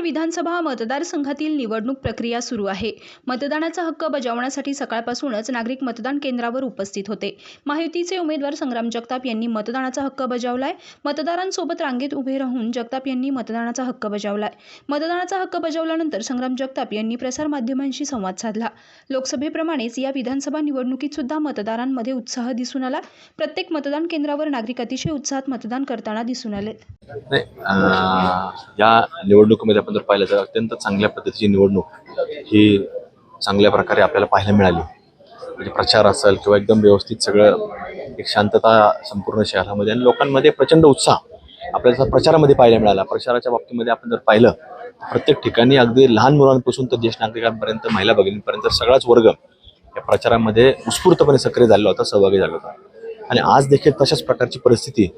विधानसभा मतदारसंघातील निवडणूक प्रक्रिया सुरू आहे. मतदानाचा हक्क बजावण्यासाठी सकाळपासूनच नागरिक मतदान केंद्रावर उपस्थित होते. महायुतीचे उमेदवार संग्राम जगताप यांनी मतदानाचा हक्क बजावलाय. मतदारांसोबत रांगेत उभे राहून जगताप यांनी मतदानाचा हक्क बजावलाय. मतदानाचा हक्क बजावल्यानंतर संग्राम जगताप यांनी प्रसारमाध्यमांशी संवाद साधला. लोकसभेप्रमाणेच या विधानसभा निवडणुकीत सुद्धा मतदारांमध्ये उत्साह दिसून आला. प्रत्येक मतदान केंद्रावर नागरिक अतिशय उत्साहात मतदान करताना दिसून आले या निवडणुकीमध्ये आपण जर पाहिलं तर अत्यंत चांगल्या पद्धतीची निवडणूक ही चांगल्या प्रकारे आपल्याला पाहायला मिळाली. म्हणजे प्रचार असेल किंवा एकदम व्यवस्थित सगळं एक शांतता संपूर्ण शहरामध्ये आणि लोकांमध्ये प्रचंड उत्साह आपल्याला प्रचारामध्ये पाहायला मिळाला. प्रचाराच्या बाबतीमध्ये आपण जर पाहिलं प्रत्येक ठिकाणी अगदी लहान मुलांपासून तर ज्येष्ठ नागरिकांपर्यंत महिला भगिनींपर्यंत सगळाच वर्ग या प्रचारामध्ये उत्स्फूर्तपणे सक्रिय झालेला होता सहभागी झाला होता. आणि आज देखील तशाच प्रकारची परिस्थिती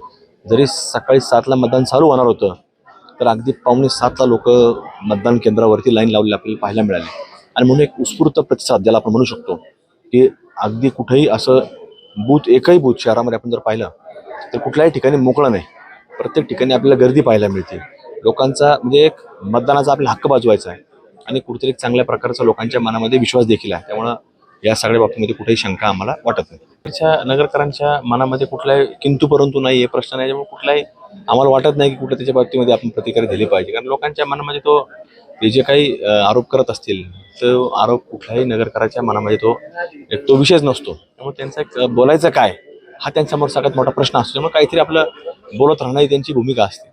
जरी सकाळी सातला मतदान चालू होणार होतं तर अगदी पावणे सातला लोक मतदान केंद्रावरती लाईन लावलेली आपल्याला पाहायला मिळाली. आणि म्हणून एक उत्स्फूर्त प्रतिसाद ज्याला आपण म्हणू शकतो की अगदी कुठेही असं बूथ एकही बूथ शहरामध्ये आपण जर पाहिलं तर कुठल्याही ठिकाणी मोकळं नाही. प्रत्येक ठिकाणी आपल्याला गर्दी पाहायला मिळते. लोकांचा म्हणजे एक मतदानाचा आपला हक्क बाजवायचा आहे. आणि कुठेतरी एक चांगल्या प्रकारचा लोकांच्या मनामध्ये विश्वास देखील आहे. त्यामुळं या सगळ्या बाबतीमध्ये कुठेही शंका आम्हाला वाटत नाही. त्याच्या नगरकरांच्या मनामध्ये कुठलाही किंतू परंतु नाही हे प्रश्न नाही. त्यामुळे कुठलाही आम्हाला वाटत नाही की कुठं त्याच्या बाबतीमध्ये आपण प्रतिक्रिया दिली पाहिजे. कारण लोकांच्या मनामध्ये तो ते जे काही आरोप करत असतील तो आरोप कुठल्याही नगरकाराच्या मनामध्ये तो एक तो विषयच नसतो. त्यामुळे त्यांचा एक बोलायचं काय हा त्यांच्यासमोर सगळ्यात मोठा प्रश्न असतो. त्यामुळे काहीतरी आपलं बोलत राहणं ही त्यांची भूमिका असते.